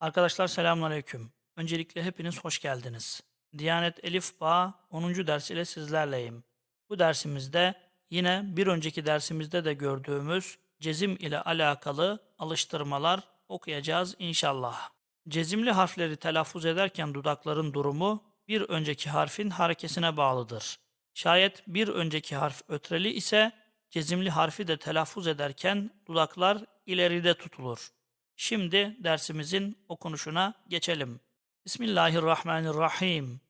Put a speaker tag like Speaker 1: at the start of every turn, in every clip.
Speaker 1: Arkadaşlar selamünaleyküm. Öncelikle hepiniz hoş geldiniz. Diyanet Elif Bağ 10. ders ile sizlerleyim. Bu dersimizde yine bir önceki dersimizde de gördüğümüz cezim ile alakalı alıştırmalar okuyacağız inşallah. Cezimli harfleri telaffuz ederken dudakların durumu bir önceki harfin harekesine bağlıdır. Şayet bir önceki harf ötreli ise cezimli harfi de telaffuz ederken dudaklar ileride tutulur. Şimdi dersimizin okunuşuna geçelim. Bismillahirrahmanirrahim.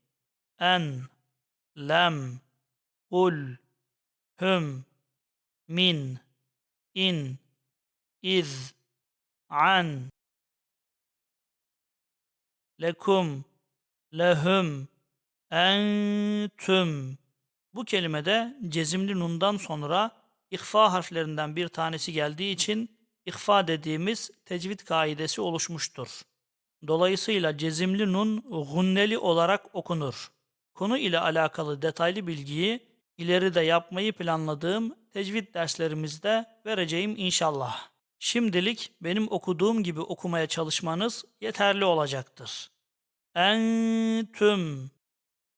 Speaker 1: En, lem, kul, hüm, min, in, iz, an, lekum, lehum, entüm. Bu kelimede cezimli nundan sonra ihfa harflerinden bir tanesi geldiği için ihfa dediğimiz tecvid kaidesi oluşmuştur. Dolayısıyla cezimli nun gunneli olarak okunur. Konu ile alakalı detaylı bilgiyi ileride yapmayı planladığım tecvid derslerimizde vereceğim inşallah. Şimdilik benim okuduğum gibi okumaya çalışmanız yeterli olacaktır. Entüm,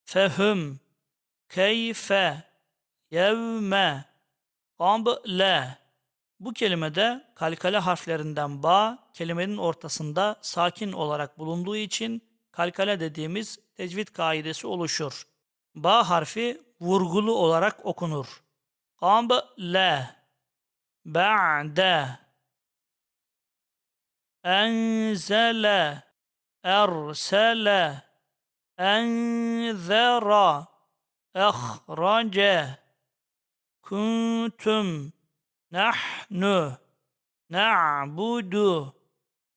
Speaker 1: fehüm, keyfe, yevme, kable, bu kelimede kalkale harflerinden ba kelimenin ortasında sakin olarak bulunduğu için kalkale dediğimiz tecvid kaidesi oluşur. Ba harfi vurgulu olarak okunur. Kable, ba'de, enzele, ersele, enzera, ehrace, kuntum, nahnu na'budu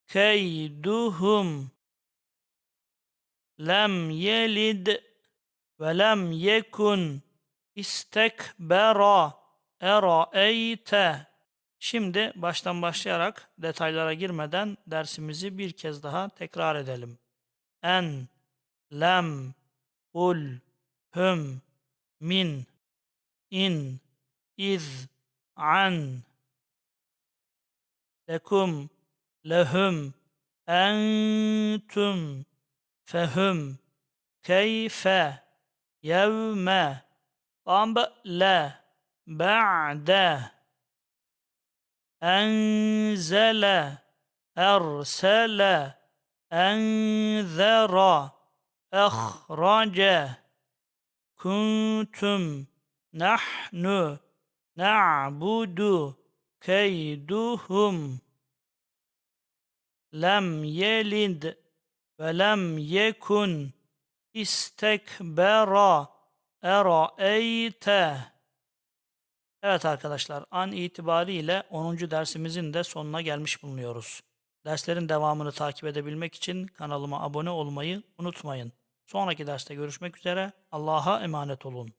Speaker 1: keyduhum. Lem yelid ve lem yekun istekbera. Eraeyte Şimdi baştan başlayarak detaylara girmeden dersimizi bir kez daha tekrar edelim. En, lem, kul, hüm, min, in, iz, an lekum lehum entum fehum keyfe yevme qable ba'de enzele ersele enzera ehrace kuntum nahnu na'budu keyduhum lem yelid ve lem yekun istekbera eraeyte Evet arkadaşlar an itibariyle 10. dersimizin de sonuna gelmiş bulunuyoruz. Derslerin devamını takip edebilmek için kanalıma abone olmayı unutmayın. Sonraki derste görüşmek üzere. Allah'a emanet olun.